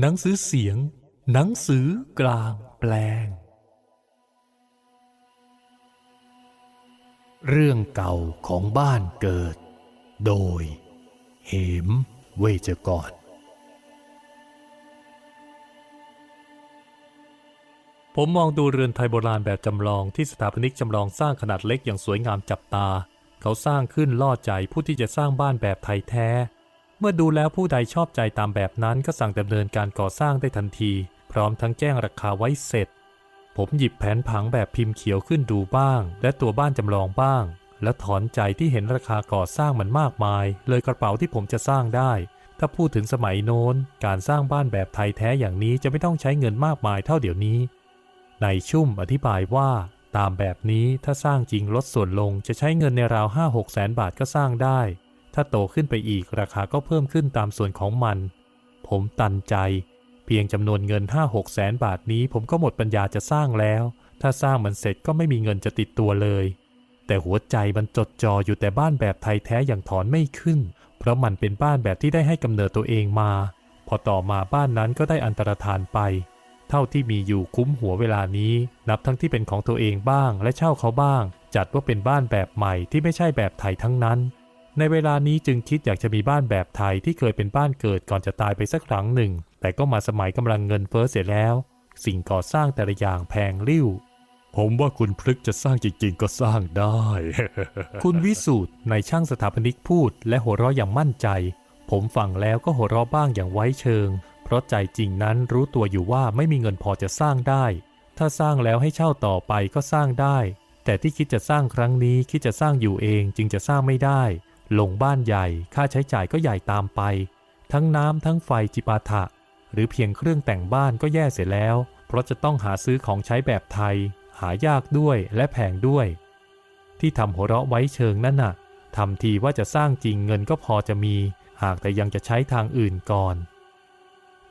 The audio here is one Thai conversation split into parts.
หนังสือเสียง หนังสือกลางแปลง เรื่องเก่าของบ้านเกิด โดย เหมเวจกร ผมมองดูเรือนไทยโบราณแบบจำลองที่สถาปนิกจำลองสร้างขนาดเล็กอย่างสวยงามจับตา เขาสร้างขึ้นล่อใจผู้ที่จะสร้างบ้านแบบไทยแท้ มื่อดูแล้วผู้ใดชอบใจตามแบบนั้นก็สั่งดำเนินการก่อสร้างได้ทันที พร้อมทั้งแจ้งราคาไว้เสร็จ ผมหยิบแผนผังแบบพิมพ์เขียวขึ้นดูบ้าง และตัวบ้านจำลองบ้าง และถอนใจที่เห็นราคาก่อสร้างมันมากมาย เลยกระเป๋าที่ผมจะสร้างได้ ถ้าพูดถึงสมัยโน้น การสร้างบ้านแบบไทยแท้อย่างนี้จะไม่ต้องใช้เงินมากมายเท่าเดี๋ยวนี้ ในชุ่มอธิบายว่าตามแบบนี้ถ้าสร้างจริงลดส่วนลงจะใช้เงินในราว5-6แสนบาทก็สร้างได้ ถ้าโตขึ้นไปอีกราคาก็เพิ่มขึ้นตามส่วนของมัน ผมตันใจ เพียงจำนวนเงิน5-6แสนบาทนี้ ผมก็หมดปัญญาจะสร้างแล้ว ถ้าสร้างมันเสร็จก็ไม่มีเงินจะติดตัวเลย แต่หัวใจมันจดจ่ออยู่แต่บ้านแบบไทยแท้อย่างถอนไม่ขึ้น เพราะมันเป็นบ้านแบบที่ได้ให้กำเนิดตัวเองมา พอต่อมาบ้านนั้นก็ได้อันตรธานไป เท่าที่มีอยู่คุ้มหัวเวลานี้ นับทั้งที่เป็นของตัวเองบ้าง และเช่าเขาบ้าง จัดว่าเป็นบ้านแบบใหม่ที่ไม่ใช่แบบไทยทั้งนั้น ในเวลานี้จึงคิดอยากจะมีบ้านแบบไทยที่เคยเป็นบ้านเกิดก่อนจะตายไปสักครั้งหนึ่ง แต่ก็มาสมัยกำลังเงินเฟ้อเสียแล้ว สิ่งก่อสร้างแต่ละอย่างแพงริ้ว ผมว่าคุณพลึกจะสร้างจริงๆ ก็สร้างได้ คุณวิสูตรในช่างสถาปนิกพูด และหัวเราะอย่างมั่นใจ ผมฟังแล้วก็หัวเราะบ้างอย่างไว้เชิง เพราะใจจริงนั้นรู้ตัวอยู่ว่าไม่มีเงินพอจะสร้างได้ ถ้าสร้างแล้วให้เช่าต่อไปก็สร้างได้ แต่ที่คิดจะสร้างครั้งนี้คิดจะสร้างอยู่เองจึงจะสร้างไม่ได้ ลงบ้านใหญ่ค่าใช้จ่ายก็ใหญ่ตามไป ทั้งน้ำทั้งไฟจิปาถะ หรือเพียงเครื่องแต่งบ้านก็แย่เสียแล้ว เพราะจะต้องหาซื้อของใช้แบบไทย หายากด้วยและแพงด้วย ที่ทำหัวเราะไว้เชิงนั่นน่ะทำทีว่าจะสร้างจริงเงินก็พอจะมี หากแต่ยังจะใช้ทางอื่นก่อน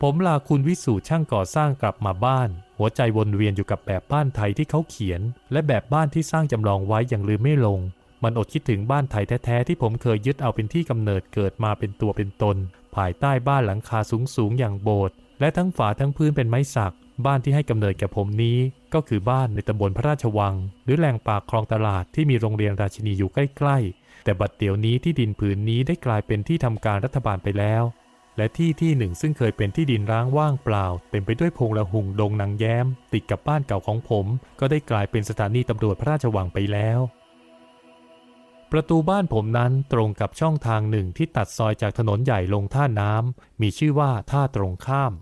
ผมลาคุณวิสูช่างก่อสร้างกลับมาบ้าน หัวใจวนเวียนอยู่กับแบบบ้านไทยที่เขาเขียน และแบบบ้านที่สร้างจำลองไว้อย่างลืมไม่ลง มันอดคิดถึงบ้านไทยแท้ๆที่ผมเคยยึดเอาเป็นที่กำเนิดเกิดมาเป็นตัวเป็นตน ภายใต้บ้านหลังคาสูงๆอย่างโบสถ์และทั้งฝาทั้งพื้นเป็นไม้สัก บ้านที่ให้กำเนิดแก่ผมนี้ ก็คือบ้านในตำบลพระราชวัง หรือแหล่งปากคลองตลาดที่มีโรงเรียนราชินีอยู่ใกล้ๆ แต่บัดเดี๋ยวนี้ที่ดินผืนนี้ได้กลายเป็นที่ทำการรัฐบาลไปแล้ว และที่ที่หนึ่งซึ่งเคยเป็นที่ดินร้างว่างเปล่า เต็มไปด้วยพงละหุงดงนางแย้ม ติดกับบ้านเก่าของผม ก็ได้กลายเป็นสถานีตำรวจพระราชวังไปแล้ว ประตูบ้านผมนั้นตรงกับช่องทางหนึ่งที่ตัดซอยจากถนนใหญ่ลงท่าน้ำมีชื่อว่าท่าตรงข้าม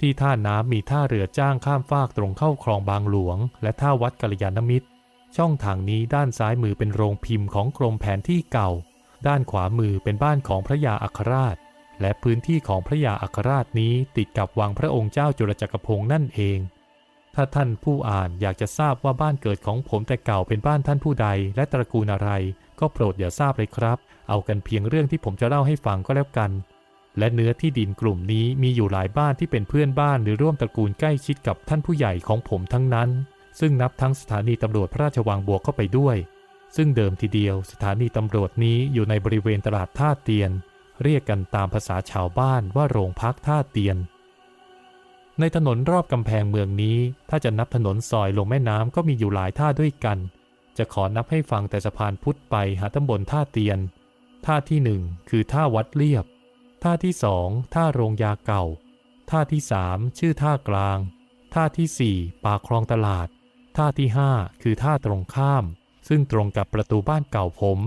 ที่ท่าน้ำมีท่าเรือจ้างข้ามฟากตรงเข้าคลองบางหลวง และท่าวัดกัลยาณมิตร ช่องทางนี้ด้านซ้ายมือเป็นโรงพิมพ์ของกรมแผนที่เก่า ด้านขวามือเป็นบ้านของพระยาอัครราช และพื้นที่ของพระยาอัครราชนี้ติดกับวังพระองค์เจ้าจุลจักรพงษ์นั่นเองถ้าท่านผู้อ่านอยากจะทราบว่าบ้านเกิดของผมแต่เก่าเป็นบ้านท่านผู้ใดและตระกูลอะไร ก็โปรดอย่าทราบเลยครับ เอากันเพียงเรื่องที่ผมจะเล่าให้ฟังก็แล้วกัน และเนื้อที่ดินกลุ่มนี้มีอยู่หลายบ้านที่เป็นเพื่อนบ้านหรือร่วมตระกูลใกล้ชิดกับท่านผู้ใหญ่ของผมทั้งนั้น ซึ่งนับทั้งสถานีตำรวจพระราชวังบวกเข้าไปด้วย ซึ่งเดิมทีเดียวสถานีตำรวจนี้อยู่ในบริเวณตลาดท่าเตียน เรียกกันตามภาษาชาวบ้านว่าโรงพักท่าเตียนในถนนรอบกำแพงเมืองนี้ ถ้าจะนับถนนซอยลงแม่น้ำก็มีอยู่หลายท่าด้วยกัน จะขอนับให้ฟังแต่สะพานพุทธไปหาตำบลท่าเตียน ท่าที่หนึ่งคือท่าวัดเรียบ ท่าที่สองท่าโรงยาเก่า ท่าที่สามชื่อท่ากลาง ท่าที่สี่ปากคลองตลาด ท่าที่ห้าคือท่าตรงข้าม ซึ่งตรงกับประตูบ้านเก่าผม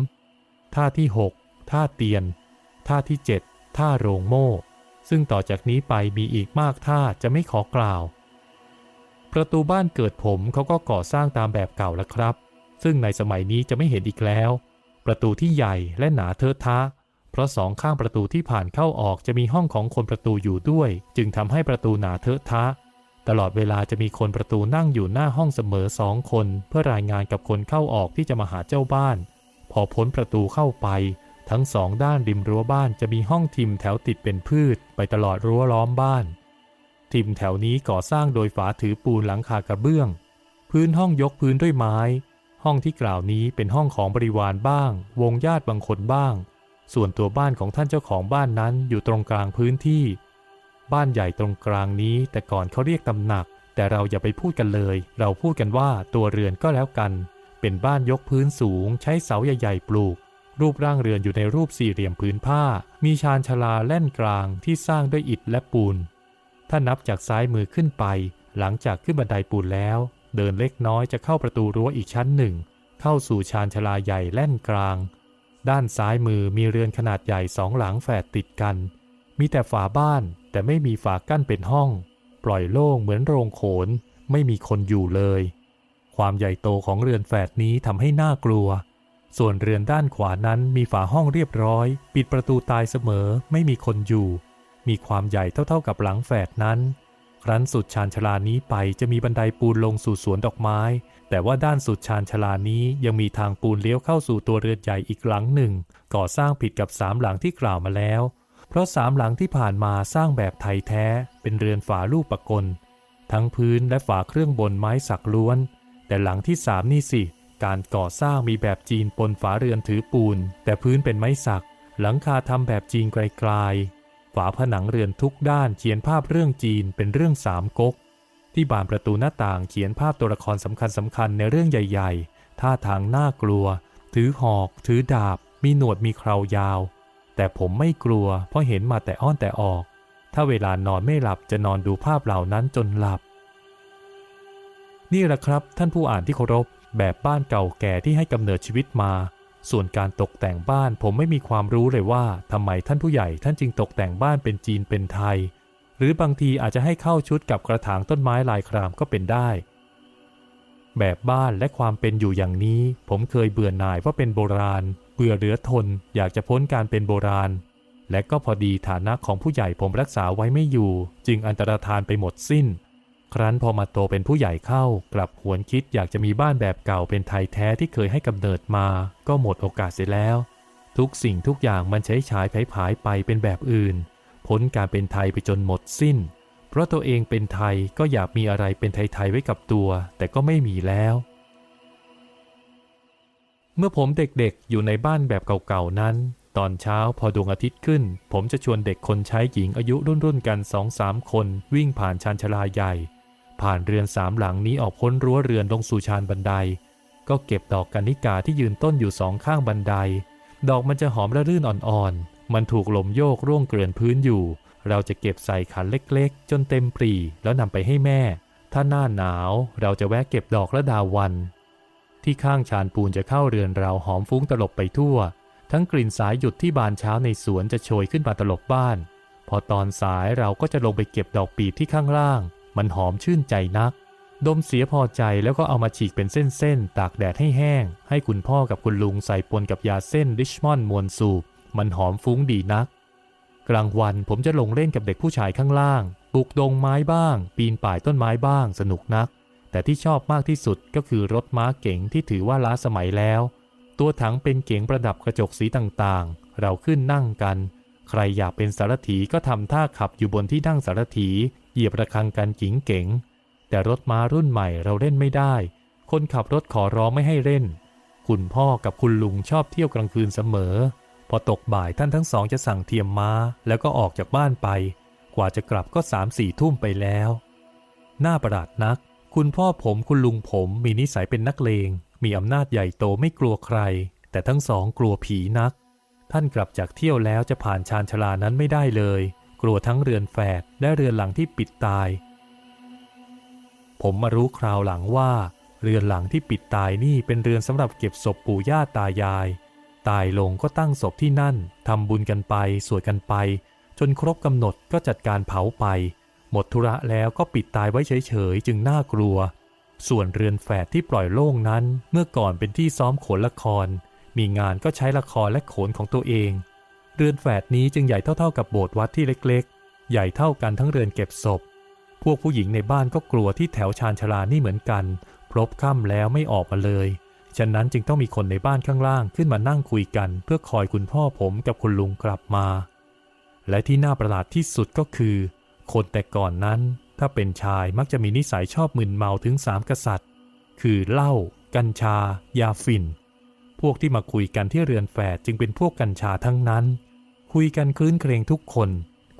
ท่าที่หกท่าเตียน ท่าที่เจ็ดท่าโรงโม่ ซึ่งต่อจากนี้ไปมีอีกมากท่าจะไม่ขอกล่าว ประตูบ้านเกิดผมเขาก็ก่อสร้างตามแบบเก่าแล้วครับ ซึ่งในสมัยนี้จะไม่เห็นอีกแล้ว ประตูที่ใหญ่และหนาเทอะทะ เพราะสองข้างประตูที่ผ่านเข้าออกจะมีห้องของคนประตูอยู่ด้วย จึงทำให้ประตูหนาเทอะทะ ตลอดเวลาจะมีคนประตูนั่งอยู่หน้าห้องเสมอสองคน เพื่อรายงานกับคนเข้าออกที่จะมาหาเจ้าบ้าน พอพ้นประตูเข้าไป ทั้งสองด้านริมรั้วบ้านจะมีห้องทิมแถวติดเป็นพืช ไปตลอดรั้วล้อมบ้านทิมแถวนี้ก่อสร้างโดยฝาถือปูนหลังคากระเบื้อง พื้นห้องยกพื้นด้วยไม้ ห้องที่กล่าวนี้เป็นห้องของบริวารบ้าง วงญาติบางคนบ้าง ส่วนตัวบ้านของท่านเจ้าของบ้านนั้นอยู่ตรงกลางพื้นที่ บ้านใหญ่ตรงกลางนี้แต่ก่อนเขาเรียกตำหนัก แต่เราอย่าไปพูดกันเลย เราพูดกันว่าตัวเรือนก็แล้วกัน เป็นบ้านยกพื้นสูง ใช้เสาใหญ่ๆปลูก รูปร่างเรือนอยู่ในรูปสี่เหลี่ยมผืนผ้า มีชานชลาแล่นกลางที่สร้างด้วยอิฐและปูน ถ้านับจากซ้ายมือขึ้นไป หลังจากขึ้นบันไดปูนแล้ว เดินเล็กน้อยจะเข้าประตูรั้วอีกชั้นหนึ่ง เข้าสู่ชานชลาใหญ่แล่นกลาง ด้านซ้ายมือมีเรือนขนาดใหญ่สองหลังแฝดติดกัน มีแต่ฝาบ้านแต่ไม่มีฝากั้นเป็นห้อง ปล่อยโล่งเหมือนโรงโขน ไม่มีคนอยู่เลย ความใหญ่โตของเรือนแฝดนี้ทำให้น่ากลัว ส่วนเรือนด้านขวานั้นมีฝาห้องเรียบร้อย ปิดประตูตายเสมอไม่มีคนอยู่ มีความใหญ่เท่าๆกับหลังแฝดนั้น ครั้นสุดชานชลานี้ไปจะมีบันไดปูนลงสู่สวนดอกไม้ แต่ว่าด้านสุดชานชลานี้ยังมีทางปูนเลี้ยวเข้าสู่ตัวเรือนใหญ่อีกหลังหนึ่ง ก่อสร้างผิดกับสามหลังที่กล่าวมาแล้ว เพราะสามหลังที่ผ่านมาสร้างแบบไทยแท้ เป็นเรือนฝาลูกประกล ทั้งพื้นและฝาเครื่องบนไม้สักล้วน แต่หลังที่สามนี่สิ การก่อสร้างมีแบบจีนปนฝาเรือนถือปูน แต่พื้นเป็นไม้สัก หลังคาทำแบบจีนไกลๆ ฝาผนังเรือนทุกด้านเขียนภาพเรื่องจีนเป็นเรื่องสามก๊ก ที่บานประตูหน้าต่างเขียนภาพตัวละครสำคัญสำคัญในเรื่องใหญ่ ๆ ท่าทางน่ากลัว ถือหอก ถือดาบ มีหนวดมีเครายาว แต่ผมไม่กลัว เพราะเห็นมาแต่อ้อนแต่ออก ถ้าเวลานอนไม่หลับจะนอนดูภาพเหล่านั้นจนหลับ นี่แหละครับท่านผู้อ่านที่เคารพแบบบ้านเก่าแก่ที่ให้กำเนิดชีวิตมา ส่วนการตกแต่งบ้านผมไม่มีความรู้เลยว่าทำไมท่านผู้ใหญ่ท่านจึงตกแต่งบ้านเป็นจีนเป็นไทย หรือบางทีอาจจะให้เข้าชุดกับกระถางต้นไม้ลายครามก็เป็นได้ แบบบ้านและความเป็นอยู่อย่างนี้ ผมเคยเบื่อหน่ายว่าเป็นโบราณ เบื่อเหลือทน อยากจะพ้นการเป็นโบราณ และก็พอดีฐานะของผู้ใหญ่ผมรักษาไว้ไม่อยู่ จึงอันตรธานไปหมดสิ้น ครั้นพอมาโตเป็นผู้ใหญ่เข้ากลับหวนคิดอยากจะมีบ้านแบบเก่าเป็นไทยแท้ที่เคยให้กำเนิดมา ก็หมดโอกาสเสียแล้ว ทุกสิ่งทุกอย่างมันใช้ฉายผายไปเป็นแบบอื่น พ้นการเป็นไทยไปจนหมดสิ้น เพราะตัวเองเป็นไทยก็อยากมีอะไรเป็นไทยๆไว้กับตัว แต่ก็ไม่มีแล้ว เมื่อผมเด็กๆอยู่ในบ้านแบบเก่าๆนั้น ตอนเช้าพอดวงอาทิตย์ขึ้น ผมจะชวนเด็กคนใช้หญิงอายุรุ่นๆกันสองสามคน วิ่งผ่านชานชลาใหญ่ ผ่านเรือนสามหลังนี้ออกพ้นรั้วเรือนลงสู่ชานบันได ก็เก็บดอกกัญญิกาที่ยืนต้นอยู่สองข้างบันได ดอกมันจะหอมระรื่นอ่อนๆ มันถูกลมโยกร่วงเกลื่อนพื้นอยู่ เราจะเก็บใส่ขันเล็กๆ จนเต็มปรีแล้วนำไปให้แม่ ถ้าหน้าหนาวเราจะแวะเก็บดอกระดาวัน ที่ข้างชานปูนจะเข้าเรือนเราหอมฟุ้งตลบไปทั่ว ทั้งกลิ่นสายหยุดที่บานเช้าในสวนจะโชยขึ้นมาตลบบ้าน พอตอนสายเราก็จะลงไปเก็บดอกปีบที่ข้างล่าง มันหอมชื่นใจนัก ดมเสียพอใจแล้วก็เอามาฉีกเป็นเส้นๆ ตากแดดให้แห้ง ให้คุณพ่อกับคุณลุงใส่ปนกับยาเส้นริชมอนด์มวลสูบ มันหอมฟุ้งดีนัก กลางวันผมจะลงเล่นกับเด็กผู้ชายข้างล่าง ปลูกดงไม้บ้าง ปีนป่ายต้นไม้บ้าง สนุกนัก แต่ที่ชอบมากที่สุดก็คือรถม้าเก๋งที่ถือว่าล้าสมัยแล้ว ตัวถังเป็นเก๋งประดับกระจกสีต่างๆ เราขึ้นนั่งกันใครอยากเป็นสารถีก็ทำท่าขับอยู่บนที่นั่งสารถี เหยียบระฆังกันกิ๋งเก๋ง แต่รถม้ารุ่นใหม่เราเล่นไม่ได้ คนขับรถขอร้องไม่ให้เล่น คุณพ่อกับคุณลุงชอบเที่ยวกลางคืนเสมอ พอตกบ่ายท่านทั้งสองจะสั่งเทียมม้าแล้วก็ออกจากบ้านไป กว่าจะกลับก็สามสี่ทุ่มไปแล้วน่าประหลาดนัก คุณพ่อผมคุณลุงผมมีนิสัยเป็นนักเลง มีอำนาจใหญ่โตไม่กลัวใคร แต่ทั้งสองกลัวผีนัก ท่านกลับจากเที่ยวแล้วจะผ่านชานชลานั้นไม่ได้เลย กลัวทั้งเรือนแฝดและเรือนหลังที่ปิดตาย ผมมารู้คราวหลังว่า เรือนหลังที่ปิดตายนี่เป็นเรือนสำหรับเก็บศพปู่ย่าตายาย ตายลงก็ตั้งศพที่นั่นทำบุญกันไปสวดกันไป จนครบกำหนดก็จัดการเผาไป หมดธุระแล้วก็ปิดตายไว้เฉยๆจึงน่ากลัว ส่วนเรือนแฝดที่ปล่อยโล่งนั้น เมื่อก่อนเป็นที่ซ้อมโขนละคร มีงานก็ใช้ละครและโขนของตัวเอง เรือนแฝดนี้จึงใหญ่เท่าๆกับโบสถ์วัดที่เล็กๆ ใหญ่เท่ากันทั้งเรือนเก็บศพ พวกผู้หญิงในบ้านก็กลัวที่แถวชานชาลานี่เหมือนกันพรบค่ำแล้วไม่ออกมาเลย ฉะนั้นจึงต้องมีคนในบ้านข้างล่างขึ้นมานั่งคุยกัน เพื่อคอยคุณพ่อผมกับคุณลุงกลับมา และที่น่าประหลาดที่สุดก็คือ คนแต่ก่อนนั้น ถ้าเป็นชายมักจะมีนิสัยชอบมึนเมาถึงสามกษัตริย์ คือเหล้ากัญชา ยาฝิ่น พวกที่มาคุยกันที่เรือนแฝดจึงเป็นพวกกัญชาทั้งนั้น คุยกันคื้นเครงทุกคน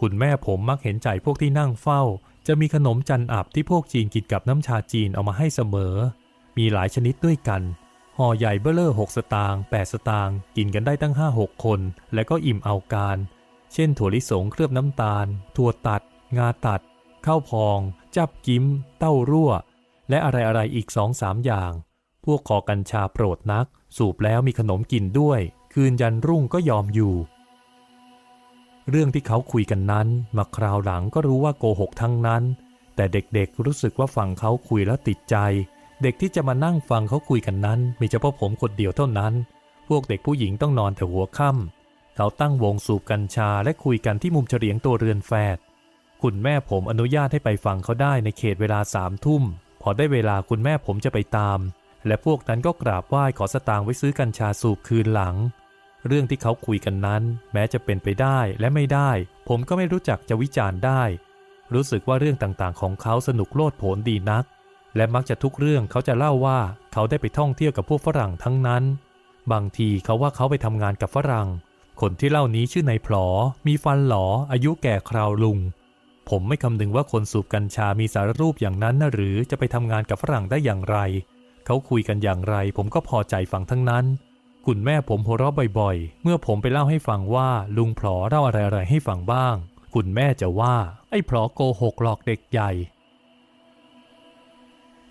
คุณแม่ผมมักเห็นใจพวกที่นั่งเฝ้า จะมีขนมจันอับที่พวกจีนกินกับน้ำชาจีนเอามาให้เสมอ มีหลายชนิดด้วยกัน ห่อใหญ่เบ้อเลอร์6สตางค์8สตางค์กินกันได้ตั้ง5-6คน และก็อิ่มเอาการ เช่น ถั่วลิสงเคลือบน้ำตาล ถั่วตัด งาตัด ข้าวพอง จับกิ้ม เต้ารั่ว และอะไรๆอีกสองสามอย่าง พวกคอกัญชาโปรดนัก สูบแล้วมีขนมกินด้วย คืนยันรุ่งก็ยอมอยู่ เรื่องที่เขาคุยกันนั้น มาคราวหลังก็รู้ว่าโกหกทั้งนั้น แต่เด็กๆรู้สึกว่าฟังเขาคุยแล้วติดใจ เด็กที่จะมานั่งฟังเขาคุยกันนั้น มีเฉพาะผมคนเดียวเท่านั้น พวกเด็กผู้หญิงต้องนอนแต่หัวค่ำเขาตั้งวงสูบกัญชาและคุยกันที่มุมเฉลียงตัวเรือนแฝดคุณแม่ผมอนุญาตให้ไปฟังเขาได้ในเขตเวลาสามทุ่ม พอได้เวลาคุณแม่ผมจะไปตาม และพวกนั้นก็กราบไหว้ขอสตางค์ไว้ซื้อกัญชาสูบคืนหลัง เรื่องที่เขาคุยกันนั้น แม้จะเป็นไปได้และไม่ได้ ผมก็ไม่รู้จักจะวิจารณ์ได้ รู้สึกว่าเรื่องต่างๆ ของเขาสนุกโลดโผนดีนัก และมักจะทุกเรื่องเขาจะเล่าว่าเขาได้ไปท่องเที่ยวกับพวกฝรั่งทั้งนั้น บางทีเขาว่าเขาไปทำงานกับฝรั่ง คนที่เล่านี้ชื่อนายพลอ มีฟันหลอ อายุแก่คราวลุงผมไม่คำนึงว่าคนสูบกัญชามีสารรูปอย่างนั้นนะหรือจะไปทำงานกับฝรั่งได้อย่างไร เขาคุยกันอย่างไร ผมก็พอใจฟังทั้งนั้น คุณแม่ผมหัวเราะบ่อยๆ เมื่อผมไปเล่าให้ฟังว่าลุงพลอเล่าอะไรๆให้ฟังบ้าง คุณแม่จะว่าไอ้พลอโกหกหลอกเด็กใหญ่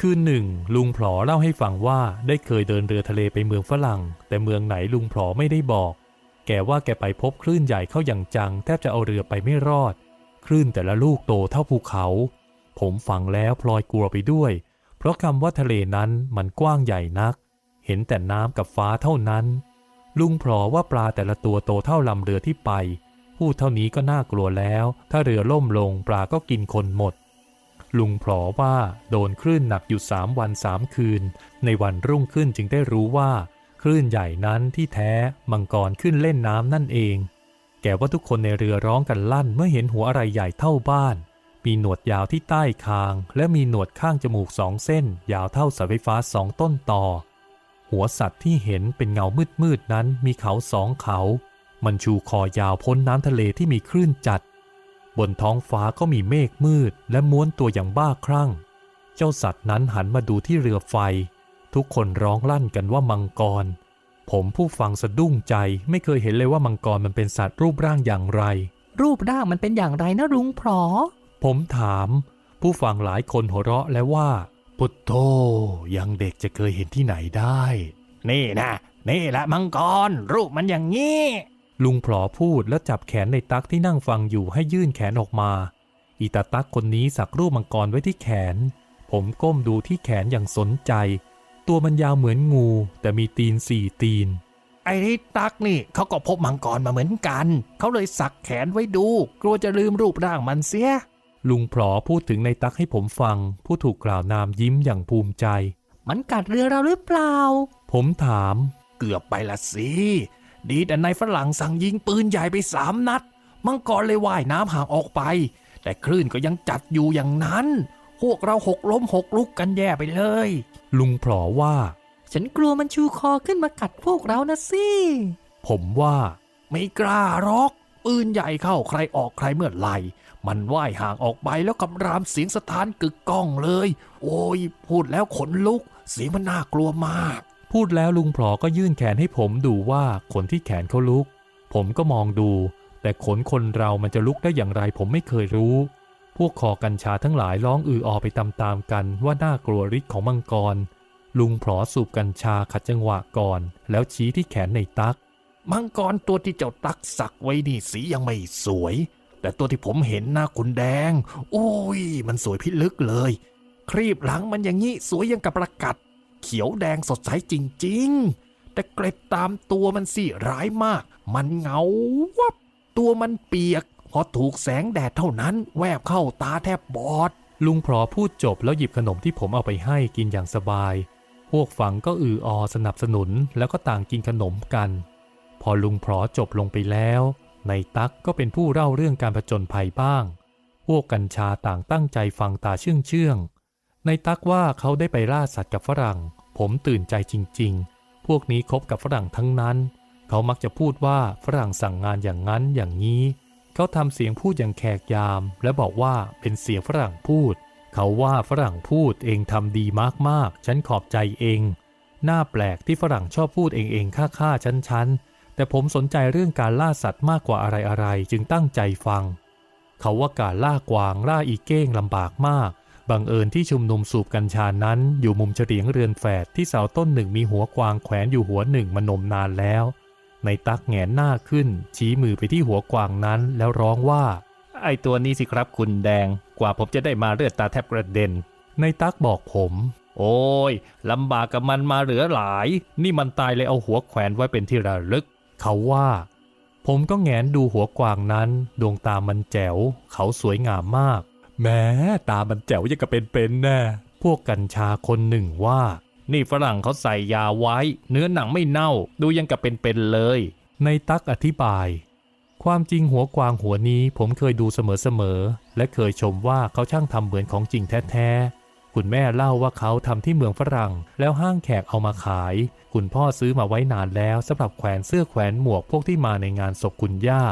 คืนหนึ่ง ลุงพลอเล่าให้ฟังว่าได้เคยเดินเรือทะเลไปเมืองฝรั่ง แต่เมืองไหนลุงพลอไม่ได้บอก แกว่าแกไปพบคลื่นใหญ่เข้าอย่างจัง แทบจะเอาเรือไปไม่รอด คลื่นแต่ละลูกโตเท่าภูเขา ผมฟังแล้วพลอยกลัวไปด้วย เพราะคำว่าทะเลนั้นมันกว้างใหญ่นัก เห็นแต่น้ำกับฟ้าเท่านั้น ลุงพลอว่าปลาแต่ละตัวโตเท่าลำเรือที่ไป พูดเท่านี้ก็น่ากลัวแล้ว ถ้าเรือล่มลงปลาก็กินคนหมด ลุงพลอว่าโดนคลื่นหนักอยู่สามวันสามคืน ในวันรุ่งขึ้นจึงได้รู้ว่า คลื่นใหญ่นั้นที่แท้มังกรขึ้นเล่นน้ำนั่นเอง แกว่าทุกคนในเรือร้องกันลั่นเมื่อเห็นหัวอะไรใหญ่เท่าบ้าน มีหนวดยาวที่ใต้คาง และมีหนวดข้างจมูกสองเส้น ยาวเท่าสาไฟฟ้าสองต้นต่อ หัวสัตว์ที่เห็นเป็นเงามืดๆนั้นมีเขาสองเขา มันชูคอยาวพ้นน้ำทะเลที่มีคลื่นจัด บนท้องฟ้าก็มีเมฆมืด และม้วนตัวอย่างบ้าคลั่ง เจ้าสัตว์นั้นหันมาดูที่เรือไฟ ทุกคนร้องลั่นกันว่ามังกร ผมผู้ฟังสะดุ้งใจไม่เคยเห็นเลยว่ามังกรมันเป็นสัตว์รูปร่างอย่างไร รูปร่างมันเป็นอย่างไรนะลุงพลอ ผมถามผู้ฟังหลายคนหัวเราะและว่า พุทโธยังเด็กจะเคยเห็นที่ไหนได้ นี่นะ นี่แหละมังกร รูปมันอย่างนี้ ลุงพลอพูดแล้วจับแขนในตักที่นั่งฟังอยู่ให้ยื่นแขนออกมา อีตาตักคนนี้สักรูปมังกรไว้ที่แขน ผมก้มดูที่แขนอย่างสนใจ ตัวมันยาวเหมือนงู แต่มีตีนสี่ตีนไอ้ที่ตักนี่เขาก็พบมังกรมาเหมือนกัน เขาเลยสักแขนไว้ดู กลัวจะลืมรูปร่างมันเสีย ลุงพลอพูดถึงในตักให้ผมฟัง ผู้ถูกกล่าวนามยิ้มอย่างภูมิใจ มันกัดเรือเราหรือเปล่า ผมถาม เกือบไปละสิ ดีแต่นายฝรั่งสั่งยิงปืนใหญ่ไปสามนัด มังกรเลยว่ายน้ำห่างออกไป แต่คลื่นก็ยังจัดอยู่อย่างนั้น พวกเราหกล้มหกลุกกันแย่ไปเลย ลุงพลอว่า ฉันกลัวมันชูคอขึ้นมากัดพวกเรานะสิ ผมว่า ไม่กล้าหรอก ปืนใหญ่เข้าใครออกใครเมื่อไหร่ มันว่ายห่างออกไปแล้วกำรามเสียงสถานกึกก้องเลย โอ้ย พูดแล้วขนลุก เสียงมันน่ากลัวมาก พูดแล้วลุงพลอก็ยื่นแขนให้ผมดูว่าขนที่แขนเขาลุก ผมก็มองดู แต่ขนคนเรามันจะลุกได้อย่างไรผมไม่เคยรู้ พวกคอกัญชาทั้งหลายร้องอืออไปตามๆกันว่าน่ากลัวฤทธิ์ของมังกร ลุงพลอสูบกัญชาขัดจังหวะก่อน แล้วชี้ที่แขนในตัก มังกรตัวที่เจ้าตักสักไว้นี่สียังไม่สวย แต่ตัวที่ผมเห็นหน้าคุณแดง โอ้ย มันสวยพิลึกเลย ครีบหลังมันอย่างนี้สวยยังกับประกัด เขียวแดงสดใสจริง ๆ แต่เกล็ดตามตัวมันสิร้ายมาก มันเงาวับ ตัวมันเปียก พอถูกแสงแดดเท่านั้น แวบเข้าตาแทบบอด ลุงพลอพูดจบแล้วหยิบขนมที่ผมเอาไปให้กินอย่างสบาย พวกฝังก็อืออสนับสนุนแล้วก็ต่างกินขนมกัน พอลุงพลอจบลงไปแล้ว ในตักก็เป็นผู้เล่าเรื่องการผจญภัยบ้าง พวกกัญชาต่างตั้งใจฟังตาเชื่องเชื่องในตักว่าเขาได้ไปล่าสัตว์กับฝรั่ง ผมตื่นใจจริง ๆ พวกนี้คบกับฝรั่งทั้งนั้น เขามักจะพูดว่าฝรั่งสั่งงานอย่างนั้นอย่างนี้ เขาทำเสียงพูดอย่างแขกยาม และบอกว่าเป็นเสียงฝรั่งพูด เขาว่าฝรั่งพูดเองทำดีมากๆ ฉันขอบใจเองน่าแปลกที่ฝรั่งชอบพูดเองเองค่าค่าๆฉันๆ แต่ผมสนใจเรื่องการล่าสัตว์มากกว่าอะไรๆ จึงตั้งใจฟัง เขาว่าการล่ากวางล่าอีเก้งลำบากมาก บังเอิญที่ชุมนุมสูบกัญชานั้น อยู่มุมเฉลียงเรือนแฝดที่เสาต้นหนึ่งมีหัวกวางแขวนอยู่หัวหนึ่งมานมนานแล้ว ในตักแหงนหน้าขึ้น ชี้มือไปที่หัวกวางนั้นแล้วร้องว่า ไอตัวนี้สิครับคุณแดง กว่าผมจะได้มาเลือดตาแทบกระเด็น ในตักบอกผมโอ้ยลำบากกับมันมาเหลือหลาย นี่มันตายเลยเอาหัวแขวนไว้เป็นที่ระลึก เขาว่า ผมก็แงนดูหัวกวางนั้น ดวงตามันแจ๋ว เขาสวยงามมาก แม้ตามันแจ๋วยังกับเป็นๆแน่พวกกัญชาคนหนึ่งว่า นี่ฝรั่งเขาใส่ยาไว้ เนื้อหนังไม่เน่า ดูยังกับเป็นๆเลย ในตักอธิบาย ความจริงหัวกวางหัวนี้ผมเคยดูเสมอๆและเคยชมว่าเขาช่างทำเหมือนของจริงแท้ๆ คุณแม่เล่าว่าเขาทำที่เมืองฝรั่ง แล้วห้างแขกเอามาขาย คุณพ่อซื้อมาไว้นานแล้วสำหรับแขวนเสื้อแขวนหมวกพวกที่มาในงานศพคุณย่า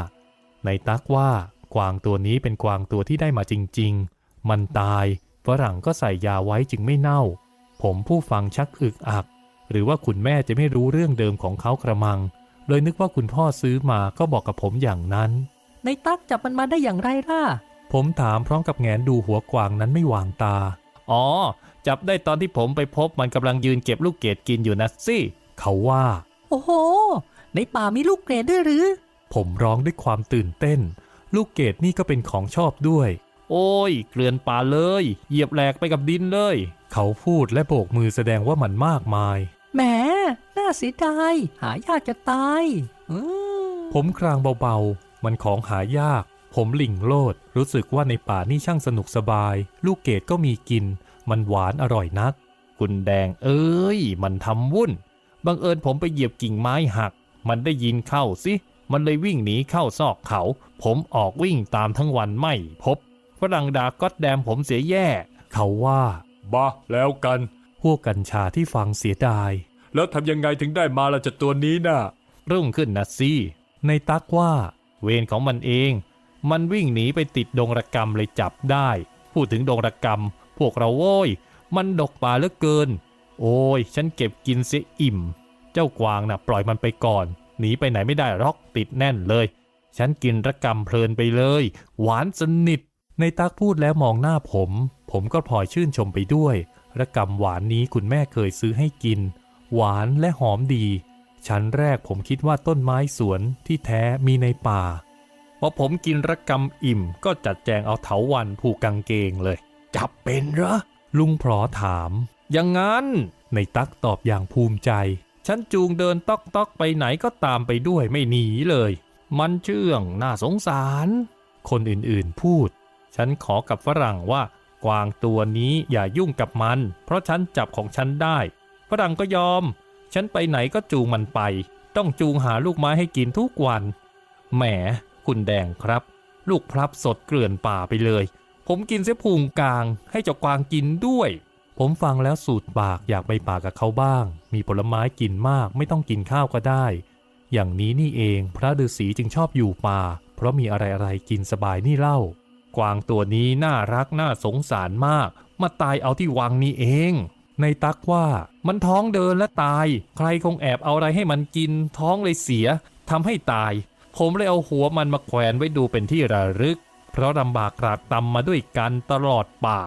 ในตักว่ากวางตัวนี้เป็นกวางตัวที่ได้มาจริง ๆ มันตาย ฝรั่งก็ใส่ยาไว้จึงไม่เน่า ผมผู้ฟังชักอึกอัก หรือว่าคุณแม่จะไม่รู้เรื่องเดิมของเขากระมัง เลยนึกว่าคุณพ่อซื้อมาก็บอกกับผมอย่างนั้น ในตักจับมันมาได้อย่างไรล่ะ ผมถามพร้อมกับแงนดูหัวกวางนั้นไม่วางตา อ๋อ จับได้ตอนที่ผมไปพบมันกำลังยืนเก็บลูกเกดกินอยู่นะสิเขาว่า โอ้โห ในป่ามีลูกเกรดด้วยหรือ ผมร้องด้วยความตื่นเต้น ลูกเกดนี่ก็เป็นของชอบด้วย โอ้ย เกลื่อนป่าเลย เหยียบแหลกไปกับดินเลย เขาพูดและโบกมือแสดงว่ามันมากมาย แหม น่าเสียดาย หายากจะตาย อืมผมครางเบาๆ มันของหายาก ผมหลิ่งโลดรู้สึกว่าในป่านี่ช่างสนุกสบาย ลูกเกดก็มีกิน มันหวานอร่อยนัก คุณแดงเอ้ย มันทำวุ่น บังเอิญผมไปเหยียบกิ่งไม้หัก มันได้ยินเข้าสิ มันเลยวิ่งหนีเข้าซอกเขา ผมออกวิ่งตามทั้งวันไม่พบฝรั่งด่าก็อดแดมผมเสียแย่ เขาว่าบ้าแล้วกัน พวกกัญชาที่ฟังเสียดาย แล้วทำยังไงถึงได้มาละจะตัวนี้น่ะรุ่งขึ้นนะสิในตักว่า เวรของมันเอง มันวิ่งหนีไปติดดงระกรรมเลยจับได้ พูดถึงดงระกรรม พวกเราโว้ย มันดกป่าเหลือเกิน โอ้ย ฉันเก็บกินเสียอิ่ม เจ้ากวางน่ะปล่อยมันไปก่อน หนีไปไหนไม่ได้รอกติดแน่นเลย ฉันกินระกรรมเพลินไปเลย หวานสนิท ในตักพูดแล้วมองหน้าผม ผมก็พลอยชื่นชมไปด้วย ระกำหวานนี้คุณแม่เคยซื้อให้กิน หวานและหอมดี ชั้นแรกผมคิดว่าต้นไม้สวนที่แท้มีในป่า พอผมกินระกำอิ่มก็จัดแจงเอาเถาวันผูกกางเกงเลย จับเป็นเหรอ ลุงพลอถามอย่างงั้นในตักตอบอย่างภูมิใจ ฉันจูงเดินต๊อกต๊อกไปไหนก็ตามไปด้วยไม่หนีเลย มันเชื่องน่าสงสาร คนอื่นๆพูด ฉันขอกับฝรั่งว่ากวางตัวนี้อย่ายุ่งกับมัน เพราะฉันจับของฉันได้ฝรั่งก็ยอม ฉันไปไหนก็จูงมันไป ต้องจูงหาลูกไม้ให้กินทุกวัน แหม คุณแดงครับ ลูกพลับสดเกลื่อนป่าไปเลย ผมกินเสียพุงกลางให้เจ้ากวางกินด้วย ผมฟังแล้วสูดปากอยากไปป่ากับเขาบ้าง มีผลไม้กินมากไม่ต้องกินข้าวก็ได้ อย่างนี้นี่เองพระฤาษีจึงชอบอยู่ป่า เพราะมีอะไรๆกินสบายนี่เล่า กวางตัวนี้น่ารักน่าสงสารมาก มาตายเอาที่วังนี่เองในตักว่ามันท้องเดินและตาย ใครคงแอบเอาอะไรให้มันกิน ท้องเลยเสียทำให้ตาย ผมเลยเอาหัวมันมาแขวนไว้ดูเป็นที่ระลึก เพราะลำบากกรากตำมาด้วยกันตลอดป่า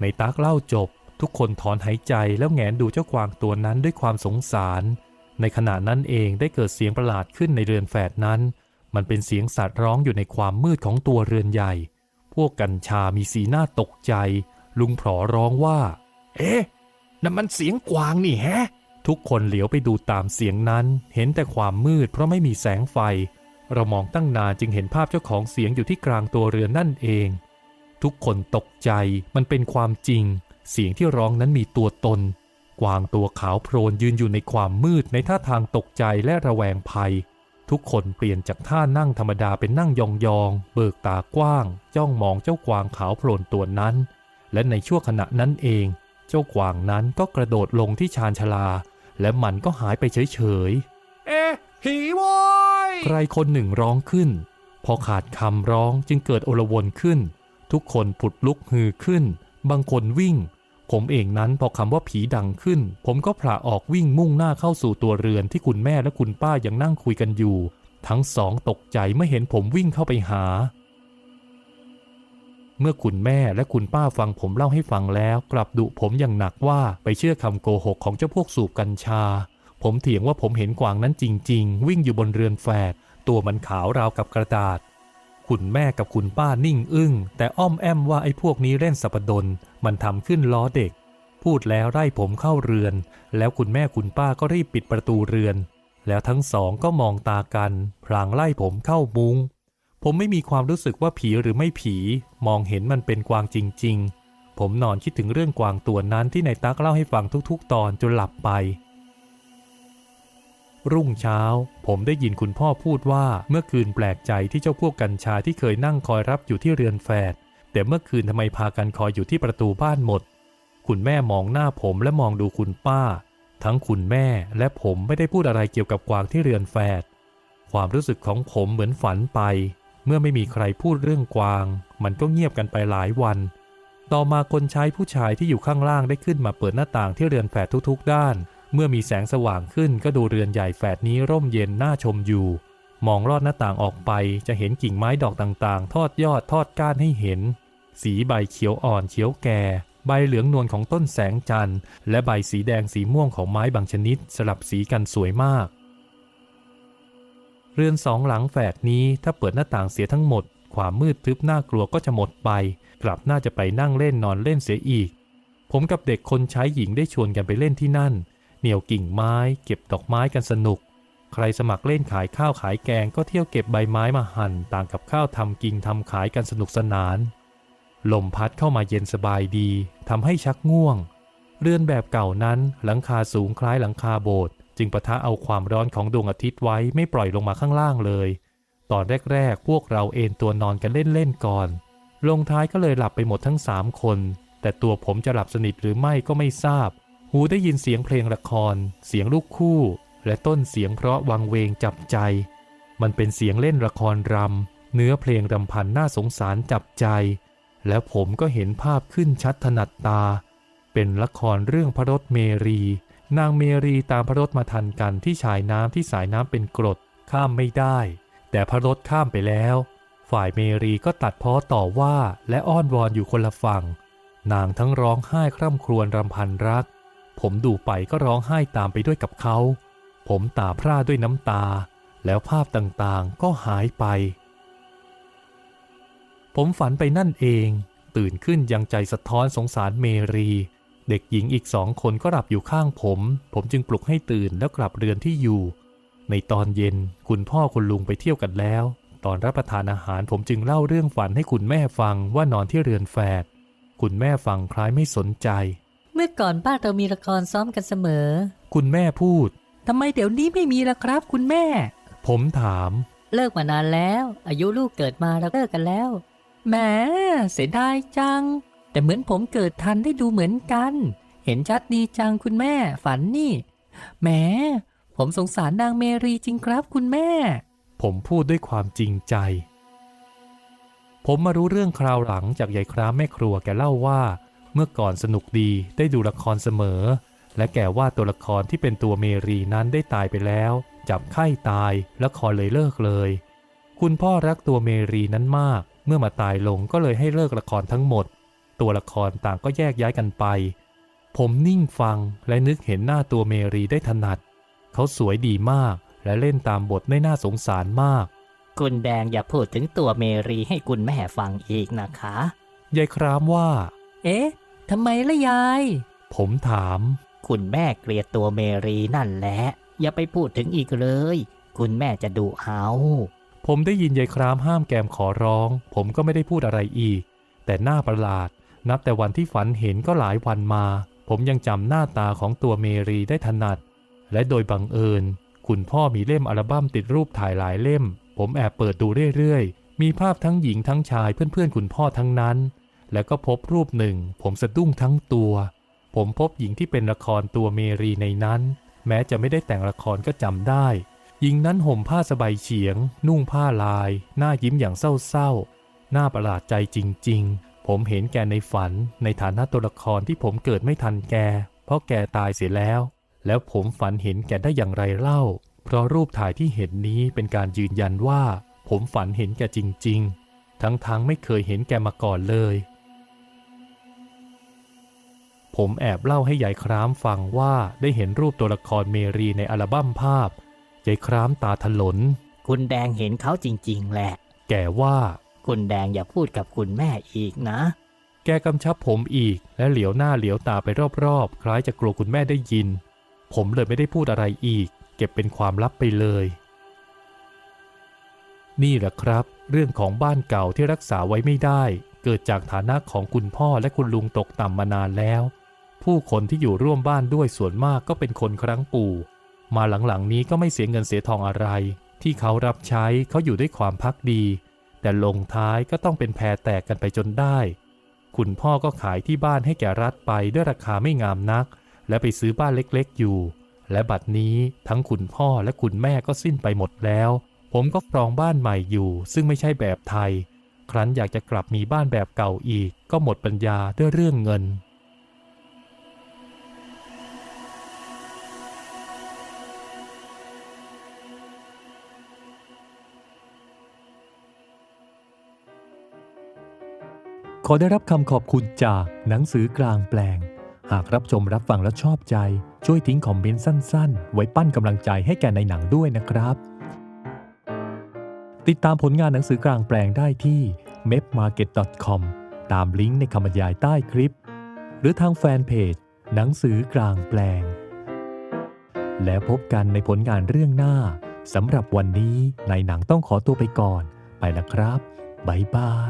ในตักเล่าจบ ทุกคนถอนหายใจแล้วแงนดูเจ้ากวางตัวนั้นด้วยความสงสาร ในขณะนั้นเองได้เกิดเสียงประหลาดขึ้นในเรือนแฝดนั้น มันเป็นเสียงสัตว์ร้องอยู่ในความมืดของตัวเรือนใหญ่ พวกกัญชามีสีหน้าตกใจ ลุงผอร้องว่า เอ๊ะนั่นมันเสียงกวางนี่แฮะ ทุกคนเหลียวไปดูตามเสียงนั้น เห็นแต่ความมืดเพราะไม่มีแสงไฟ เรามองตั้งนานจึงเห็นภาพเจ้าของเสียงอยู่ที่กลางตัวเรือนั่นเอง ทุกคนตกใจมันเป็นความจริง เสียงที่ร้องนั้นมีตัวตน กวางตัวขาวโพลนยืนอยู่ในความมืดในท่าทางตกใจและระแวงภัย ทุกคนเปลี่ยนจากท่านั่งธรรมดาเป็นนั่งยองๆ เบิกตากว้าง จ้องมองเจ้ากวางขาวโพลนตัวนั้น และในชั่วขณะนั้นเอง เจ้ากวางนั้นก็กระโดดลงที่ชานชาลา และมันก็หายไปเฉยๆ เอ๊ะผีว้ย ใครคนหนึ่งร้องขึ้น พอขาดคำร้องจึงเกิดโอลวนขึ้น ทุกคนผุดลุกฮือขึ้น บางคนวิ่ง ผมเองนั้นพอคำว่าผีดังขึ้น ผมก็ผละออกวิ่งมุ่งหน้าเข้าสู่ตัวเรือนที่คุณแม่และคุณป้ายังนั่งคุยกันอยู่ ทั้งสองตกใจเมื่อเห็นผมวิ่งเข้าไปหา เมื่อคุณแม่และคุณป้าฟังผมเล่าให้ฟังแล้ว กลับดุผมอย่างหนักว่าไปเชื่อคำโกหกของเจ้าพวกสูบกัญชา ผมเถียงว่าผมเห็นกวางนั้นจริง ๆ วิ่งอยู่บนเรือนแฝดตัวมันขาวราวกับกระดาษ คุณแม่กับคุณป้านิ่งอึ้ง แต่อ้อมแอมว่าไอ้พวกนี้เล่นสัปดน มันทำขึ้นล้อเด็ก พูดแล้วไล่ผมเข้าเรือน แล้วคุณแม่คุณป้าก็รีบปิดประตูเรือน แล้วทั้งสองก็มองตากัน พลางไล่ผมเข้ามุง้งผมไม่มีความรู้สึกว่าผีหรือไม่ผี มองเห็นมันเป็นกวางจริง ๆ ผมนอนคิดถึงเรื่องกวางตัวนั้นที่นายตั๊กเล่าให้ฟังทุก ๆ ตอนจนหลับไป รุ่งเช้า ผมได้ยินคุณพ่อพูดว่าเมื่อคืนแปลกใจที่เจ้าพวกกัญชาที่เคยนั่งคอยรับอยู่ที่เรือนแฝดแต่เมื่อคืนทำไมพากันคอยอยู่ที่ประตูบ้านหมด คุณแม่มองหน้าผมและมองดูคุณป้า ทั้งคุณแม่และผมไม่ได้พูดอะไรเกี่ยวกับกวางที่เรือนแฝดความรู้สึกของผมเหมือนฝันไป เมื่อไม่มีใครพูดเรื่องกวาง มันก็เงียบกันไปหลายวัน ต่อมาคนใช้ผู้ชายที่อยู่ข้างล่างได้ขึ้นมาเปิดหน้าต่างที่เรือนแฝดทุกๆด้าน เมื่อมีแสงสว่างขึ้นก็ดูเรือนใหญ่แฝดนี้ร่มเย็นน่าชมอยู่ มองลอดหน้าต่างออกไปจะเห็นกิ่งไม้ดอกต่างๆ ทอดยอดทอดก้านให้เห็น สีใบเขียวอ่อนเขียวแก่ ใบเหลืองนวลของต้นแสงจันทร์ และใบสีแดงสีม่วงของไม้บางชนิดสลับสีกันสวยมาก เรือนสองหลังแฝดนี้ถ้าเปิดหน้าต่างเสียทั้งหมด ความมืดทึบน่ากลัวก็จะหมดไป กลับน่าจะไปนั่งเล่นนอนเล่นเสียอีก ผมกับเด็กคนใช้หญิงได้ชวนกันไปเล่นที่นั่น เหนี่ยวกิ่งไม้ เก็บดอกไม้กันสนุก ใครสมัครเล่นขายข้าวขายแกงก็เที่ยวเก็บใบไม้มาหั่นต่างกับข้าวทำกิ่งทำขายกันสนุกสนาน ลมพัดเข้ามาเย็นสบายดีทำให้ชักง่วง เรือนแบบเก่านั้นหลังคาสูงคล้ายหลังคาโบสถ์จึงปะทะเอาความร้อนของดวงอาทิตย์ไว้ไม่ปล่อยลงมาข้างล่างเลย ตอนแรกๆ พวกเราเอนตัวนอนกันเล่นๆก่อน ลงท้ายก็เลยหลับไปหมดทั้งสามคน แต่ตัวผมจะหลับสนิทหรือไม่ก็ไม่ทราบ หูได้ยินเสียงเพลงละคร เสียงลูกคู่ และต้นเสียงเพราะวังเวงจับใจ มันเป็นเสียงเล่นละครรำ เนื้อเพลงรำพันน่าสงสารจับใจ แล้วผมก็เห็นภาพขึ้นชัดถนัดตา เป็นละครเรื่องพระรถเมรี นางเมรีตามพระรถมาทันกันที่ชายน้ำที่สายน้ำเป็นกรด ข้ามไม่ได้ แต่พระรถข้ามไปแล้ว ฝ่ายเมรีก็ตัดพ้อต่อว่าและอ้อนวอนอยู่คนละฝั่ง นางทั้งร้องไห้คร่ำครวญรำพันรัก ผมดูไปก็ร้องไห้ตามไปด้วยกับเขา ผมตาพร่าด้วยน้ำตา แล้วภาพต่างๆก็หายไป ผมฝันไปนั่นเอง ตื่นขึ้นยังใจสะท้อนสงสารเมรี เด็กหญิงอีกสองคนก็หลับอยู่ข้างผม ผมจึงปลุกให้ตื่นแล้วกลับเรือนที่อยู่ ในตอนเย็นคุณพ่อคุณลุงไปเที่ยวกันแล้ว ตอนรับประทานอาหารผมจึงเล่าเรื่องฝันให้คุณแม่ฟังว่านอนที่เรือนแฝดคุณแม่ฟังคล้ายไม่สนใจ เมื่อก่อนบ้านเรามีละครซ้อมกันเสมอ คุณแม่พูด ทำไมเดี๋ยวนี้ไม่มีล่ะครับ คุณแม่ ผมถาม เลิกมานานแล้ว อายุลูกเกิดมาเราเลิกกันแล้ว แหมเสียดายจัง แต่เหมือนผมเกิดทันได้ดูเหมือนกัน เห็นชัดดีจังคุณแม่ ฝันนี่ แหม ผมสงสารนางเมรีจริงครับคุณแม่ ผมพูดด้วยความจริงใจ ผมมารู้เรื่องคราวหลังจากยายคร้าแม่ครัวแกเล่าว่า เมื่อก่อนสนุกดีได้ดูละครเสมอ และแกว่าตัวละครที่เป็นตัวเมรีนั้นได้ตายไปแล้ว จับไข้ตายละครเลยเลิกเลย คุณพ่อรักตัวเมรีนั้นมาก เมื่อมาตายลงก็เลยให้เลิกละครทั้งหมด ตัวละครต่างก็แยกย้ายกันไป ผมนิ่งฟังและนึกเห็นหน้าตัวเมรีได้ถนัด เขาสวยดีมากและเล่นตามบทได้น่าสงสารมากคุณแดงอย่าพูดถึงตัวเมรีให้คุณแม่ฟังอีกนะคะ ยายครามว่า เอ๊ะทำไมล่ะยาย ผมถาม คุณแม่เกลียดตัวเมรีนั่นแหละ อย่าไปพูดถึงอีกเลย คุณแม่จะดุเอา ผมได้ยินยายครามห้ามแกมขอร้อง ผมก็ไม่ได้พูดอะไรอีก แต่หน้าประหลาด นับแต่วันที่ฝันเห็นก็หลายวันมา ผมยังจำหน้าตาของตัวเมรีได้ถนัด และโดยบังเอิญ คุณพ่อมีเล่มอัลบั้มติดรูปถ่ายหลายเล่ม ผมแอบเปิดดูเรื่อยๆ มีภาพทั้งหญิงทั้งชายเพื่อนๆ คุณพ่อทั้งนั้น แล้วก็พบรูปหนึ่ง ผมสะดุ้งทั้งตัว ผมพบหญิงที่เป็นละครตัวเมรีในนั้น แม้จะไม่ได้แต่งละครก็จำได้ หญิงนั้นห่มผ้าสบายเฉียง นุ่งผ้าลาย หน้ายิ้มอย่างเศร้าๆ น่าประหลาดใจจริง ๆ ผมเห็นแกในฝัน ในฐานะตัวละครที่ผมเกิดไม่ทันแก เพราะแกตายเสียแล้ว แล้วผมฝันเห็นแกได้อย่างไรเล่า เพราะรูปถ่ายที่เห็นนี้เป็นการยืนยันว่า ผมฝันเห็นแกจริง ๆ ทั้งๆไม่เคยเห็นแกมาก่อนเลย ผมแอบเล่าให้ยายครามฟังว่าได้เห็นรูปตัวละครเมรีในอัลบั้มภาพ ยายครามตาถลน คุณแดงเห็นเขาจริง ๆ แหละ แกว่า คุณแดงอย่าพูดกับคุณแม่อีกนะ แกกำชับผมอีก และเหลียวหน้าเหลียวตาไปรอบๆ คล้ายจะกลัวคุณแม่ได้ยิน ผมเลยไม่ได้พูดอะไรอีก เก็บเป็นความลับไปเลย นี่แหละครับ เรื่องของบ้านเก่าที่รักษาไว้ไม่ได้เกิดจากฐานะของคุณพ่อและคุณลุงตกต่ำมานานแล้ว ผู้คนที่อยู่ร่วมบ้านด้วยส่วนมากก็เป็นคนครั้งปู่ มาหลังๆนี้ก็ไม่เสียเงินเสียทองอะไร ที่เขารับใช้เขาอยู่ด้วยความพักดี แต่ลงท้ายก็ต้องเป็นแพรแตกกันไปจนได้ คุณพ่อก็ขายที่บ้านให้แก่รัฐไปด้วยราคาไม่งามนัก และไปซื้อบ้านเล็กๆอยู่ และบัดนี้ทั้งคุณพ่อและคุณแม่ก็สิ้นไปหมดแล้ว ผมก็ครองบ้านใหม่อยู่ ซึ่งไม่ใช่แบบไทย ครั้นอยากจะกลับมีบ้านแบบเก่าอีก ก็หมดปัญญาด้วยเรื่องเงิน อได้รับคำขอบคุณจากหนังสือกลางแปลง หากรับชมรับฟังแล้วชอบใจ ช่วยทิ้งคอมเมนต์สั้น ๆ ไว้ปั้นกำลังใจให้แก่ในหนังด้วยนะครับ ติดตามผลงานหนังสือกลางแปลงได้ที่ mepmarket.com ตามลิงก์ในคำบรรยายใต้คลิป หรือทางแฟนเพจ หนังสือกลางแปลง แล้วพบกันในผลงานเรื่องหน้าสำหรับวันนี้ในหนังต้องขอตัวไปก่อน ไปแล้วครับ บ๊ายบาย